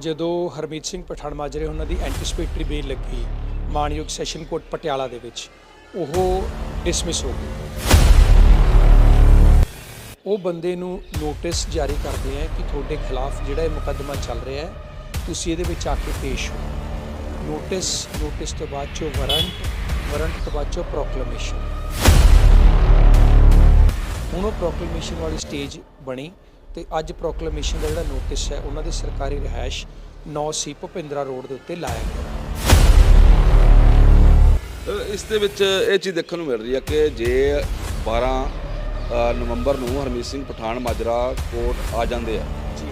ਜਦੋਂ ਹਰਮੀਤ ਸਿੰਘ ਪਠਾਨ ਮਾਜਰੇ ਉਹਨਾਂ ਦੀ ਐਂਟੀਸਪੇਟਰੀ ਬੇਲ ਲੱਗੀ ਮਾਨਯੋਗ ਸੈਸ਼ਨ ਕੋਰਟ ਪਟਿਆਲਾ ਦੇ ਵਿੱਚ, ਉਹ ਡਿਸਮਿਸ ਹੋ ਗਈ ਉਹ ਬੰਦੇ ਨੂੰ ਨੋਟਿਸ ਜਾਰੀ ਕਰਦੇ ਆ ਕਿ ਤੁਹਾਡੇ ਖਿਲਾਫ ਜਿਹੜਾ ਇਹ ਮੁਕੱਦਮਾ ਚੱਲ ਰਿਹਾ ਹੈ, ਤੁਸੀਂ ਇਹਦੇ ਵਿੱਚ ਆ ਕੇ ਪੇਸ਼ ਹੋ। ਨੋਟਿਸ ਨੋਟਿਸ ਤੋਂ ਬਾਅਦ ਚੋਂ ਵਾਰੰਟ ਵਾਰੰਟ ਤੋਂ ਬਾਅਦ ਚੋਂ ਪ੍ਰੋਕਲੇਮੇਸ਼ਨ ਹੁਣ ਉਹ ਪ੍ਰੋਕਲੇਮੇਸ਼ਨ ਵਾਲੀ ਸਟੇਜ ਬਣੀ। ਤੇ ਅੱਜ ਪ੍ਰੋਕਲੇਮੇਸ਼ਨ ਦਾ ਜਿਹੜਾ ਨੋਟਿਸ ਹੈ ਉਹਨਾਂ ਦੀ ਸਰਕਾਰੀ ਰਿਹਾਇਸ਼ 9 ਸੀ ਭੁਪਿੰਦਰਾ ਰੋਡ ਦੇ ਉੱਤੇ ਲਾਇਆ ਗਿਆ। ਇਸ ਦੇ ਵਿੱਚ ਇਹ ਚੀਜ਼ ਦੇਖਣ ਨੂੰ ਮਿਲ ਰਹੀ ਹੈ ਕਿ ਜੇ 12 ਅ, ਨਵੰਬਰ ਨੂੰ ਹਰਮੀਤ ਸਿੰਘ ਪਠਾਨ ਮਾਜਰਾ ਕੋਰਟ ਆ ਜਾਂਦੇ ਆ ਜੀ।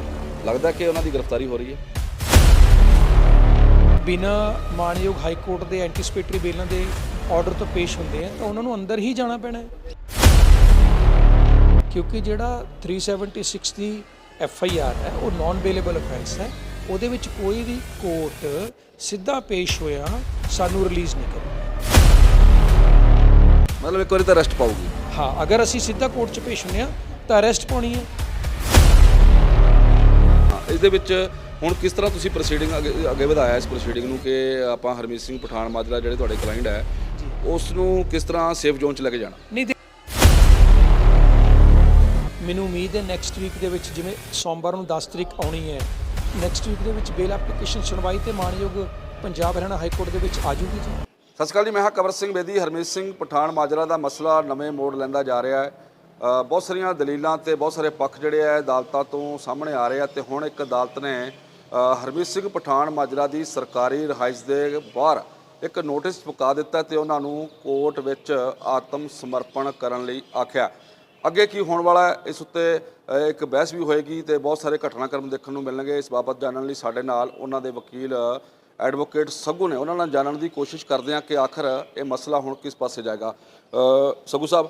ਲੱਗਦਾ ਕਿ ਉਹਨਾਂ ਦੀ ਗ੍ਰਿਫਤਾਰੀ ਹੋ ਰਹੀ ਹੈ? ਬਿਨਾ ਮਾਨਯੋਗ ਹਾਈ ਕੋਰਟ ਦੇ ਐਂਟੀਸਪੇਟਰੀ ਬੇਲਾਂ ਦੇ ਆਰਡਰ ਤੋਂ ਪੇਸ਼ ਹੁੰਦੇ ਆ ਤਾਂ ਉਹਨਾਂ ਨੂੰ ਅੰਦਰ ਹੀ ਜਾਣਾ ਪੈਣਾ ਹੈ। ਕਿਉਂਕਿ ਜਿਹੜਾ 376 ਦੀ ਐਫ ਆਈ ਆਰ ਹੈ ਉਹ ਨਾਨ ਬੇਲੇਬਲ ਅਫੈਂਸ ਹੈ। ਉਹਦੇ ਵਿੱਚ ਕੋਈ ਵੀ ਕੋਰਟ ਸਿੱਧਾ ਪੇਸ਼ ਹੋਇਆ ਸਾਨੂੰ ਰਿਲੀਜ਼ ਨਹੀਂ ਕਰੇਗਾ। ਮਤਲਬ ਇੱਕ ਵਾਰੀ ਤਾਂ ਅਰੈਸਟ ਪਾਊਗੀ। ਹਾਂ ਅਗਰ ਅਸੀਂ ਸਿੱਧਾ ਕੋਰਟ 'ਚ ਪੇਸ਼ ਆ ਤਾਂ ਅਰੈਸਟ ਪਾਉਣੀ ਹੈ। ਹਾਂ ਇਸ ਦੇ ਵਿੱਚ ਹੁਣ ਕਿਸ ਤਰ੍ਹਾਂ ਤੁਸੀਂ ਪ੍ਰੋਸੀਡਿੰਗ ਅੱਗੇ ਵਧਾਇਆ ਇਸ ਪ੍ਰੋਸੀਡਿੰਗ ਨੂੰ ਕਿ ਆਪਾਂ ਹਰਮੀਤ ਸਿੰਘ ਪਠਾਨ ਮਾਜਰਾ ਜਿਹੜੇ ਤੁਹਾਡੇ ਕਲਾਇੰਟ ਹੈ ਉਸ ਨੂੰ ਕਿਸ ਤਰ੍ਹਾਂ ਸੇਫ ਜ਼ੋਨ 'ਚ ਲੈ ਕੇ ਜਾਣਾ? ਨਹੀਂ ਉਮੀਦ ਹੈ ਨੈਕਸਟ ਵੀਕ ਦੇ ਵਿੱਚ ਜਿਵੇਂ ਸੋਮਵਾਰ ਨੂੰ 10 ਤਰੀਕ ਆਉਣੀ ਹੈ ਨੈਕਸਟ ਵੀਕ ਦੇ ਵਿੱਚ ਬੇਲ ਐਪਲੀਕੇਸ਼ਨ ਸੁਣਵਾਈ ਤੇ ਮਾਨਯੋਗ ਪੰਜਾਬ ਹਰਿਆਣਾ ਹਾਈ ਕੋਰਟ ਦੇ ਵਿੱਚ ਆ ਜੂਗੀ ਜੀ। ਸਤਿ ਸ਼੍ਰੀ ਅਕਾਲ ਜੀ, ਮੈਂ ਹਾਂ ਕਵਰ ਸਿੰਘ ਬੇਦੀ, ਹਰਮੀਤ ਸਿੰਘ ਪਠਾਨ ਮਾਜਰਾ ਦਾ ਮਸਲਾ ਨਵੇਂ ਮੋੜ ਲੈਂਦਾ ਜਾ ਰਿਹਾ ਹੈ। ਬਹੁਤ ਸਾਰੀਆਂ ਦਲੀਲਾਂ ਤੇ ਬਹੁਤ ਸਾਰੇ ਪੱਖ ਜਿਹੜੇ ਆ, ਅਦਾਲਤਾਂ ਤੋਂ ਸਾਹਮਣੇ ਆ ਰਹੇ ਆ ਤੇ ਹੁਣ ਇੱਕ ਅਦਾਲਤ ਨੇ ਹਰਮੀਤ ਸਿੰਘ ਪਠਾਨ ਮਾਜਰਾ ਦੀ ਸਰਕਾਰੀ ਰਿਹਾਇਸ਼ ਦੇ ਬਾਹਰ ਇੱਕ ਨੋਟਿਸ ਪਕਾ ਦਿੱਤਾ ਤੇ ਉਹਨਾਂ ਨੂੰ ਕੋਰਟ ਵਿੱਚ ਆਤਮ ਸਮਰਪਣ ਕਰਨ ਲਈ ਆਖਿਆ। ਅੱਗੇ ਕੀ ਹੋਣ ਵਾਲਾ ਹੈ, ਇਸ ਉੱਤੇ ਇੱਕ ਬਹਿਸ ਵੀ ਹੋਏਗੀ ਤੇ ਬਹੁਤ ਸਾਰੇ ਘਟਨਾਕ੍ਰਮ ਦੇਖਣ ਨੂੰ ਮਿਲਣਗੇ। ਇਸ ਬਾਬਤ ਜਾਣਨ ਲਈ ਸਾਡੇ ਨਾਲ ਉਹਨਾਂ ਦੇ ਵਕੀਲ, ਐਡਵੋਕੇਟ ਸੱਗੂ ਨੇ। ਉਹਨਾਂ ਨਾਲ ਜਾਣਨ ਦੀ ਕੋਸ਼ਿਸ਼ ਕਰਦੇ ਹਾਂ ਕਿ ਆਖਰ ਇਹ ਮਸਲਾ ਹੁਣ ਕਿਸ ਪਾਸੇ ਜਾਏਗਾ। ਸੱਗੂ ਸਾਹਿਬ,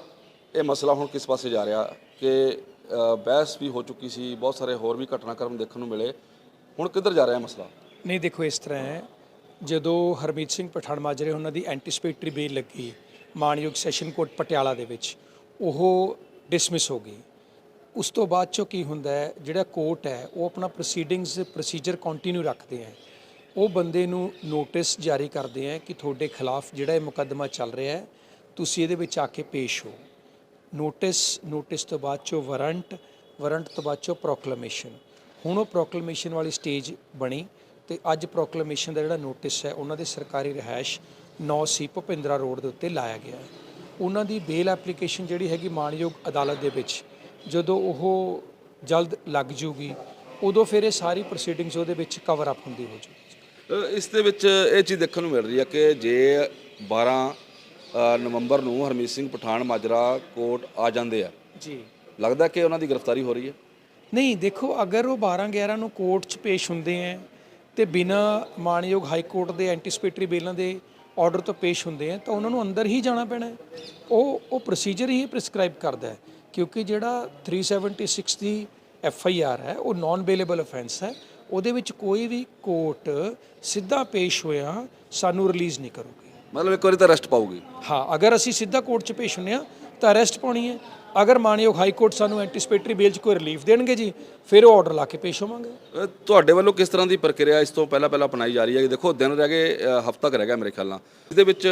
ਇਹ ਮਸਲਾ ਹੁਣ ਕਿਸ ਪਾਸੇ ਜਾ ਰਿਹਾ ਕਿ ਬਹਿਸ ਵੀ ਹੋ ਚੁੱਕੀ ਸੀ, ਬਹੁਤ ਸਾਰੇ ਹੋਰ ਵੀ ਘਟਨਾਕ੍ਰਮ ਦੇਖਣ ਨੂੰ ਮਿਲੇ। ਹੁਣ ਕਿੱਧਰ ਜਾ ਰਿਹਾ ਹੈ ਮਸਲਾ? ਨਹੀਂ, ਦੇਖੋ, ਇਸ ਤਰ੍ਹਾਂ ਹੈ। ਜਦੋਂ ਹਰਮੀਤ ਸਿੰਘ ਪਠਾਨ ਮਾਜਰੇ, ਉਹਨਾਂ ਦੀ ਐਂਟੀਸਪੇਟਰੀ ਬੇਲ ਲੱਗੀ ਮਾਨਯੋਗ ਸੈਸ਼ਨ ਕੋਰਟ ਪਟਿਆਲਾ ਦੇ ਵਿੱਚ, ਉਹ ਡਿਸਮਿਸ ਹੋ ਗਈ। ਉਸ ਤੋਂ ਬਾਅਦ ਚੋਂ ਕੀ ਹੁੰਦਾ ਹੈ, ਜਿਹੜਾ ਕੋਰਟ ਹੈ, ਉਹ ਆਪਣਾ ਪ੍ਰੋਸੀਡਿੰਗਸ ਪ੍ਰੋਸੀਜਰ ਕੰਟੀਨਿਊ ਰੱਖਦੇ ਹੈ। ਉਹ ਬੰਦੇ ਨੂੰ ਨੋਟਿਸ ਜਾਰੀ ਕਰਦੇ ਹੈ ਕਿ ਤੁਹਾਡੇ ਖਿਲਾਫ ਜਿਹੜਾ ਇਹ ਮੁਕੱਦਮਾ ਚੱਲ ਰਿਹਾ ਹੈ, ਤੁਸੀਂ ਇਹਦੇ ਵਿੱਚ ਆ ਕੇ ਪੇਸ਼ ਹੋ। ਨੋਟਿਸ ਨੋਟਿਸ ਤੋਂ ਬਾਅਦ ਚੋਂ ਵਾਰੰਟ ਵਾਰੰਟ ਤੋਂ ਬਾਅਦ ਚੋਂ ਪ੍ਰੋਕਲੇਮੇਸ਼ਨ ਹੁਣ ਉਹ ਪ੍ਰੋਕਲੇਮੇਸ਼ਨ ਵਾਲੀ ਸਟੇਜ ਬਣੀ ਤੇ ਅੱਜ ਪ੍ਰੋਕਲੇਮੇਸ਼ਨ ਦਾ ਜਿਹੜਾ ਨੋਟਿਸ ਹੈ, ਉਹਨਾਂ ਦੇ ਸਰਕਾਰੀ ਰਿਹਾਇਸ਼ 9 ਸੀ ਭੁਪਿੰਦਰਾ ਰੋਡ ਦੇ ਉੱਤੇ ਲਾਇਆ ਗਿਆ ਹੈ। ਉਹਨਾਂ ਦੀ ਬੇਲ ਐਪਲੀਕੇਸ਼ਨ ਜਿਹੜੀ ਹੈਗੀ ਮਾਣਯੋਗ ਅਦਾਲਤ ਦੇ ਵਿੱਚ ਜਦੋਂ ਉਹ ਜਲਦ ਲੱਗ ਜੂਗੀ ਉਦੋਂ ਫਿਰ ਇਹ ਸਾਰੀ ਪ੍ਰੋਸੀਡਿੰਗਸ ਉਹਦੇ ਵਿੱਚ ਕਵਰ ਅਪ ਹੁੰਦੀ ਹੋ ਜੂਗੀ। ਇਸ ਦੇ ਵਿੱਚ ਇਹ ਚੀਜ਼ ਦੇਖਣ ਨੂੰ ਮਿਲ ਰਹੀ ਹੈ ਕਿ ਜੇ 12 ਅ, ਨਵੰਬਰ ਨੂੰ ਹਰਮੀਤ ਸਿੰਘ ਪਠਾਨ ਮਾਜਰਾ ਕੋਰਟ ਆ ਜਾਂਦੇ ਆ ਜੀ। ਲੱਗਦਾ ਕਿ ਉਹਨਾਂ ਦੀ ਗ੍ਰਿਫਤਾਰੀ ਹੋ ਰਹੀ ਹੈ ਨਹੀਂ ਦੇਖੋ ਅਗਰ ਉਹ 12 11 ਨੂੰ ਕੋਰਟ 'ਚ ਪੇਸ਼ ਹੁੰਦੇ ਹੈ ਤੇ ਬਿਨਾ ਮਾਣਯੋਗ ਹਾਈ ਕੋਰਟ ਦੇ ਐਂਟੀਸਪੇਟਰੀ ਬੇਲਾਂ ਦੇ ਆਰਡਰ ਤੋਂ ਪੇਸ਼ ਹੁੰਦੇ ਹੈ ਤਾਂ ਉਹਨਾਂ ਨੂੰ ਅੰਦਰ ਹੀ ਜਾਣਾ ਪੈਣਾ ਉਹ ਉਹ ਪ੍ਰੋਸੀਜਰ ਹੀ ਪ੍ਰਿਸਕ੍ਰਾਈਬ ਕਰਦਾ ਹੈ ਕਿਉਂਕਿ ਜਿਹੜਾ 376 ਦੀ ਐਫ ਆਈ ਆਰ ਹੈ ਉਹ ਨਾਨ ਬੇਲੇਬਲ ਅਫੈਂਸ ਹੈ। ਉਹਦੇ ਵਿੱਚ ਕੋਈ ਵੀ ਕੋਰਟ ਸਿੱਧਾ ਪੇਸ਼ ਹੋਇਆ ਸਾਨੂੰ ਰਿਲੀਜ਼ ਨਹੀਂ ਕਰੂਗੀ। ਮਤਲਬ ਇੱਕ ਵਾਰੀ ਤਾਂ ਅਰੈਸਟ ਪਾਊਗੀ। ਹਾਂ ਅਗਰ ਅਸੀਂ ਸਿੱਧਾ ਕੋਰਟ 'ਚ ਪੇਸ਼ ਹੁੰਨੇ ਆ ਤਾਂ ਅਰੈਸਟ ਪਾਉਣੀ ਹੈ। ਅਗਰ ਮਾਨਯੋਗ ਹਾਈ ਕੋਰਟ ਸਾਨੂੰ ਐਂਟੀਸਪੇਟਰੀ ਬੇਲ 'ਚ ਕੋਈ ਰਿਲੀਫ ਦੇਣਗੇ ਜੀ ਫਿਰ ਉਹ ਆਰਡਰ ਲਾ ਕੇ ਪੇਸ਼ ਹੋਵਾਂਗੇ। ਤੁਹਾਡੇ ਵੱਲੋਂ ਕਿਸ ਤਰ੍ਹਾਂ ਦੀ ਪ੍ਰਕਿਰਿਆ ਇਸ ਤੋਂ ਪਹਿਲਾਂ ਪਹਿਲਾਂ ਅਪਣਾਈ ਜਾ ਰਹੀ ਹੈ? ਕਿ ਦੇਖੋ ਦਿਨ ਰਹਿ ਗਏ ਹਫਤਾ ਰਹਿ ਗਿਆ ਮੇਰੇ ਖਿਆਲ ਨਾਲ। ਇਸ ਦੇ ਵਿੱਚ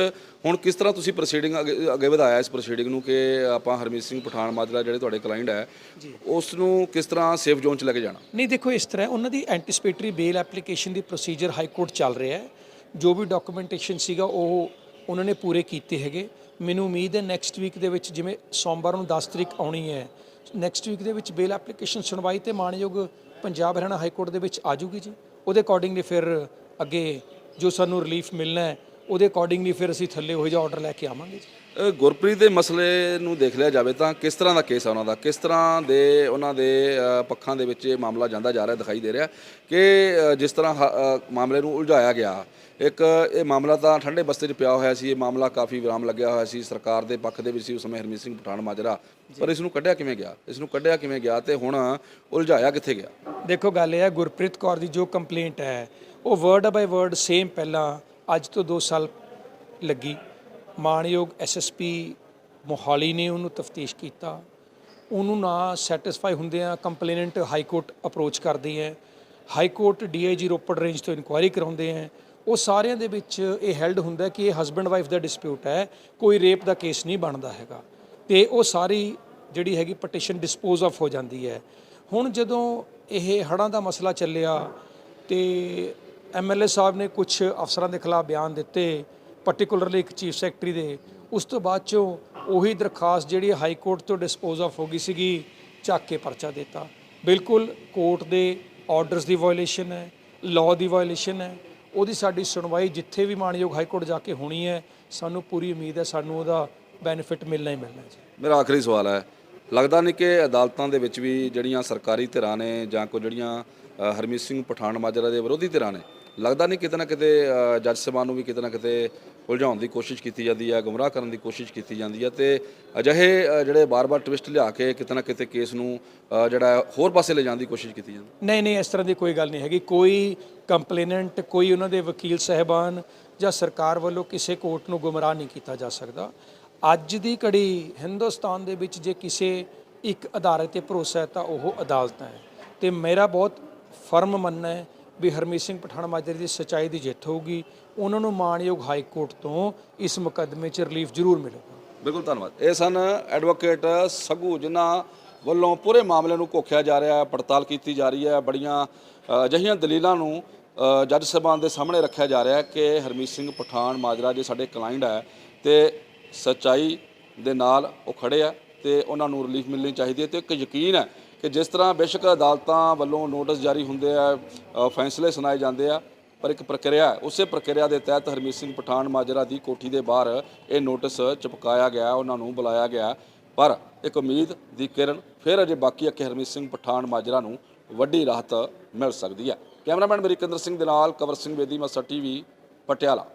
ਹੁਣ ਕਿਸ ਤਰ੍ਹਾਂ ਤੁਸੀਂ ਪ੍ਰੋਸੀਡਿੰਗ ਅੱਗੇ ਵਧਾਇਆ ਇਸ ਪ੍ਰੋਸੀਡਿੰਗ ਨੂੰ ਕਿ ਆਪਾਂ ਹਰਮੀਤ ਸਿੰਘ ਪਠਾਨ ਮਾਜਰਾ ਜਿਹੜੇ ਤੁਹਾਡੇ ਕਲਾਇੰਟ ਹੈ ਉਸ ਨੂੰ ਕਿਸ ਤਰ੍ਹਾਂ ਸੇਫ ਜ਼ੋਨ 'ਚ ਲੈ ਕੇ ਜਾਣਾ? ਨਹੀਂ ਦੇਖੋ ਇਸ ਤਰ੍ਹਾਂ ਉਹਨਾਂ ਦੀ ਐਂਟੀਸਪੇਟਰੀ ਬੇਲ ਐਪਲੀਕੇਸ਼ਨ ਦੀ ਪ੍ਰੋਸੀਜਰ ਹਾਈ ਕੋਰਟ ਚੱਲ ਰਿਹਾ ਹੈ। ਜੋ ਵੀ ਡਾਕੂਮੈਂਟੇਸ਼ਨ ਸੀਗਾ ਉਹ ਉਹਨਾਂ ਨੇ ਪੂਰੇ ਕੀਤੇ ਹੈਗੇ। ਮੈਨੂੰ ਉਮੀਦ ਹੈ ਨੈਕਸਟ ਵੀਕ ਦੇ ਵਿੱਚ ਜਿਵੇਂ ਸੋਮਵਾਰ ਨੂੰ 10 ਤਰੀਕ ਆਉਣੀ ਹੈ ਨੈਕਸਟ ਵੀਕ ਦੇ ਵਿੱਚ ਬੇਲ ਐਪਲੀਕੇਸ਼ਨ ਸੁਣਵਾਈ ਤੇ ਮਾਣਯੋਗ ਪੰਜਾਬ ਹਰਿਆਣਾ ਹਾਈ ਕੋਰਟ ਦੇ ਵਿੱਚ ਆ ਜੂਗੀ ਜੀ। ਉਹਦੇ ਅਕੋਰਡਿੰਗਲੀ ਫਿਰ ਅੱਗੇ ਜੋ ਸਾਨੂੰ ਰਿਲੀਫ ਮਿਲਣਾ ਹੈ, ਉਹਦੇ ਅਕੋਰਡਿੰਗਲੀ ਫਿਰ ਅਸੀਂ ਥੱਲੇ ਹੋ ਜਾ ਆਰਡਰ ਲੈ ਕੇ ਆਵਾਂਗੇ ਜੀ। ਗੁਰਪ੍ਰੀਤ ਦੇ ਮਸਲੇ ਨੂੰ ਦੇਖ ਲਿਆ ਜਾਵੇ ਤਾਂ ਕਿਸ ਤਰ੍ਹਾਂ ਦਾ ਕੇਸ ਆ ਉਹਨਾਂ ਦਾ? ਕਿਸ ਤਰ੍ਹਾਂ ਦੇ ਉਹਨਾਂ ਦੇ ਪੱਖਾਂ ਦੇ ਵਿੱਚ ਇਹ ਮਾਮਲਾ ਜਾਂਦਾ ਜਾ ਰਿਹਾ ਦਿਖਾਈ ਦੇ ਰਿਹਾ ਕਿ ਜਿਸ ਤਰ੍ਹਾਂ ਮਾਮਲੇ ਨੂੰ ਉਲਝਾਇਆ ਗਿਆ। ਇੱਕ ਇਹ ਮਾਮਲਾ ਤਾਂ ਠੰਡੇ ਬਸਤੇ 'ਚ ਪਿਆ ਹੋਇਆ ਸੀ ਇਹ ਮਾਮਲਾ ਕਾਫੀ ਵਿਰਾਮ ਲੱਗਿਆ ਹੋਇਆ ਸੀ। ਸਰਕਾਰ ਦੇ ਪੱਖ ਦੇ ਵਿੱਚ ਸੀ ਉਸ ਸਮੇਂ ਹਰਮੀਤ ਸਿੰਘ ਪਠਾਨ ਮਾਜਰਾ। ਪਰ ਇਸ ਨੂੰ ਕੱਢਿਆ ਕਿਵੇਂ ਗਿਆ? ਇਸ ਨੂੰ ਕੱਢਿਆ ਕਿਵੇਂ ਗਿਆ ਤੇ ਹੁਣ ਉਲਝਾਇਆ ਕਿੱਥੇ ਗਿਆ? ਦੇਖੋ ਗੱਲ ਇਹ ਹੈ ਗੁਰਪ੍ਰੀਤ ਕੌਰ ਦੀ ਜੋ ਕੰਪਲੇਂਟ ਹੈ ਉਹ ਵਰਡ ਬਾਈ ਵਰਡ ਸੇਮ ਪਹਿਲਾਂ ਅੱਜ ਤੋਂ 2 ਸਾਲ ਲੱਗੀ। ਮਾਣਯੋਗ ਐਸਐਸਪੀ ਮੋਹਾਲੀ ਨੇ ਉਹਨੂੰ ਤਫਤੀਸ਼ ਕੀਤਾ। ਉਹਨੂੰ ਨਾ ਸੈਟੀਸਫਾਈ ਹੁੰਦੇ ਆ ਕੰਪਲੇਨੈਂਟ ਹਾਈ ਕੋਰਟ ਅਪਰੋਚ ਕਰਦੀ ਹੈ high court DIG Ropar range ਤੋਂ ਇਨਕੁਆਇਰੀ ਕਰਾਉਂਦੇ ਹੈ ਉਹ ਸਾਰਿਆਂ ਦੇ ਵਿੱਚ ਇਹ ਹੈਲਡ ਹੁੰਦਾ ਕਿ ਇਹ ਹਸਬੰਡ ਵਾਈਫ ਦਾ ਡਿਸਪਿਊਟ ਹੈ, ਕੋਈ ਰੇਪ ਦਾ ਕੇਸ ਨਹੀਂ ਬਣਦਾ ਹੈਗਾ। ਤੇ ਉਹ ਸਾਰੀ ਜਿਹੜੀ ਹੈਗੀ ਪਟੀਸ਼ਨ ਡਿਸਪੋਜ਼ ਆਫ ਹੋ ਜਾਂਦੀ ਹੈ। ਹੁਣ ਜਦੋਂ ਇਹ ਹੜਾਂ ਦਾ ਮਸਲਾ ਚੱਲਿਆ ਤੇ ਐਮਐਲਏ ਸਾਹਿਬ ਨੇ ਕੁਝ ਅਫਸਰਾਂ ਦੇ ਖਿਲਾਫ ਬਿਆਨ ਦਿੱਤੇ ਪਾਰਟਿਕੂਲਰਲੀ ਇੱਕ ਚੀਫ ਸੈਕਟਰੀ ਦੇ, ਉਸ ਤੋਂ ਬਾਅਦ ਚੋਂ ਉਹੀ ਦਰਖਾਸਤ ਜਿਹੜੀ ਹਾਈ ਕੋਰਟ ਤੋਂ ਡਿਸਪੋਜ਼ ਆਫ ਹੋ ਗਈ ਸੀਗੀ, ਚੱਕ ਕੇ ਪਰਚਾ ਦਿੱਤਾ। ਬਿਲਕੁਲ ਕੋਰਟ ਦੇ ਆਰਡਰਸ ਦੀ ਵਾਇਲੇਸ਼ਨ ਹੈ ਲਾਅ ਦੀ ਵਾਇਲੇਸ਼ਨ ਹੈ, ਉਹਦੀ ਸਾਡੀ ਸੁਣਵਾਈ ਜਿੱਥੇ ਵੀ ਮਾਨਯੋਗ ਹਾਈ ਕੋਰਟ ਜਾ ਕੇ ਹੋਣੀ ਹੈ, ਸਾਨੂੰ ਪੂਰੀ ਉਮੀਦ ਹੈ ਸਾਨੂੰ ਉਹਦਾ ਬੈਨੀਫਿਟ ਮਿਲਣਾ ਹੀ ਮਿਲਣਾ ਜੀ। ਮੇਰਾ ਆਖਰੀ ਸਵਾਲ ਹੈ, ਲੱਗਦਾ ਨਹੀਂ ਕਿ ਅਦਾਲਤਾਂ ਦੇ ਵਿੱਚ ਵੀ ਜਿਹੜੀਆਂ ਸਰਕਾਰੀ ਧਿਰਾਂ ਨੇ ਜਾਂ ਕੋ ਜਿਹੜੀਆਂ ਹਰਮੀਤ ਸਿੰਘ ਪਠਾਨ ਮਾਜਰਾ ਦੇ ਵਿਰੋਧੀ ਧਿਰਾਂ ਨੇ, ਲੱਗਦਾ ਨਹੀਂ ਕਿਤੇ ਨਾ ਕਿਤੇ ਜੱਜ ਸਾਹਿਬਾਨ ਨੂੰ ਵੀ ਕਿਤੇ ਨਾ ਕਿਤੇ ਉਲਝਾਉਣ ਦੀ ਕੋਸ਼ਿਸ਼ ਕੀਤੀ ਜਾਂਦੀ ਹੈ ਗੁੰਮਰਾਹ ਕਰਨ ਦੀ ਕੋਸ਼ਿਸ਼ ਕੀਤੀ ਜਾਂਦੀ ਹੈ ਤੇ ਅਜਿਹੇ ਜਿਹੜੇ ਬਾਰ-ਬਾਰ ਟਵਿਸਟ ਲਿਆ ਕੇ ਕਿਤੇ ਨਾ ਕਿਤੇ ਕੇਸ ਨੂੰ ਜਿਹੜਾ ਹੋਰ ਪਾਸੇ ਲੈ ਜਾਣ ਦੀ ਕੋਸ਼ਿਸ਼ ਕੀਤੀ ਜਾਂਦੀ ਨਹੀਂ ਨਹੀਂ, ਇਸ ਤਰ੍ਹਾਂ ਦੀ ਕੋਈ ਗੱਲ ਨਹੀਂ ਹੈਗੀ। ਕੋਈ ਕੰਪਲੇਨੈਂਟ ਕੋਈ ਉਹਨਾਂ ਦੇ ਵਕੀਲ ਸਹਿਬਾਨ ਜਾਂ ਸਰਕਾਰ ਵੱਲੋਂ ਕਿਸੇ ਕੋਰਟ ਨੂੰ ਗੁੰਮਰਾਹ ਨਹੀਂ ਕੀਤਾ ਜਾ ਸਕਦਾ। ਅੱਜ ਦੀ ਘੜੀ ਹਿੰਦੁਸਤਾਨ ਦੇ ਵਿੱਚ ਜੇ ਕਿਸੇ ਇੱਕ ਅਦਾਰੇ ਤੇ ਭਰੋਸਾ ਹੈ ਤਾਂ ਉਹ ਅਦਾਲਤਾਂ ਹੈ। ਤੇ ਮੇਰਾ ਬਹੁਤ ਫਰਮ ਮੰਨਣਾ ਹੈ ਵੀ ਹਰਮੀਤ ਸਿੰਘ ਪਠਾਨ ਮਾਜਰੇ ਦੀ ਸਚਾਈ ਦੀ ਜਿੱਤ ਹੋਊਗੀ। ਉਹਨਾਂ ਨੂੰ ਮਾਣਯੋਗ ਹਾਈ ਕੋਰਟ ਤੋਂ ਇਸ ਮੁਕੱਦਮੇ 'ਚ ਰਿਲੀਫ ਜ਼ਰੂਰ ਮਿਲੇਗਾ। ਬਿਲਕੁਲ, ਧੰਨਵਾਦ। ਇਹ ਸਨ ਐਡਵੋਕੇਟ ਸਗੂ ਜਿਨ੍ਹਾਂ ਵੱਲੋਂ ਪੂਰੇ ਮਾਮਲੇ ਨੂੰ ਘੋਖਿਆ ਜਾ ਰਿਹਾ ਹੈ, ਪੜਤਾਲ ਕੀਤੀ ਜਾ ਰਹੀ ਹੈ। ਬੜੀਆਂ ਅਜਿਹੀਆਂ ਦਲੀਲਾਂ ਨੂੰ ਜੱਜ ਸਾਹਿਬਾਨ ਦੇ ਸਾਹਮਣੇ ਰੱਖਿਆ ਜਾ ਰਿਹਾ ਹੈ ਕਿ ਹਰਮੀਤ ਸਿੰਘ ਪਠਾਨ ਮਾਜਰਾ ਜੇ ਸਾਡੇ ਕਲਾਇੰਟ ਹੈ ਤੇ ਸੱਚਾਈ ਦੇ ਨਾਲ ਉਹ ਖੜੇ ਆ ਤੇ ਉਹਨਾਂ ਨੂੰ ਰਿਲੀਫ ਮਿਲਣੀ ਚਾਹੀਦੀ ਹੈ ਤੇ ਇੱਕ ਯਕੀਨ ਹੈ ਕਿ ਜਿਸ ਤਰ੍ਹਾਂ ਬੇਸ਼ੱਕ ਅਦਾਲਤਾਂ ਵੱਲੋਂ ਨੋਟਿਸ ਜਾਰੀ ਹੁੰਦੇ ਆ ਫੈਸਲੇ ਸੁਣਾਏ ਜਾਂਦੇ ਆ, ਪਰ ਇੱਕ ਪ੍ਰਕਿਰਿਆ, ਉਸੇ ਪ੍ਰਕਿਰਿਆ ਦੇ ਤਹਿਤ ਹਰਮੀਤ ਸਿੰਘ ਪਠਾਨ ਮਾਜਰਾ ਦੀ ਕੋਠੀ ਦੇ ਬਾਹਰ ਇਹ ਨੋਟਿਸ ਚਿਪਕਾਇਆ ਗਿਆ, ਉਹਨਾਂ ਨੂੰ ਬੁਲਾਇਆ ਗਿਆ। ਪਰ ਇੱਕ ਉਮੀਦ ਦੀ ਕਿਰਨ, ਫਿਰ ਅਜੇ ਬਾਕੀ ਹੈ ਕਿ ਹਰਮੀਤ ਸਿੰਘ ਪਠਾਨ ਮਾਜਰਾ ਨੂੰ ਵੱਡੀ ਰਾਹਤ ਮਿਲ ਸਕਦੀ ਹੈ। ਕੈਮਰਾਮੈਨ ਮਰੀਕੰਦਰ ਸਿੰਘ ਦੇ ਨਾਲ, ਕਵਰ ਸਿੰਘ ਬੇਦੀ, ਮਸਾ ਟੀਵੀ, ਪਟਿਆਲਾ।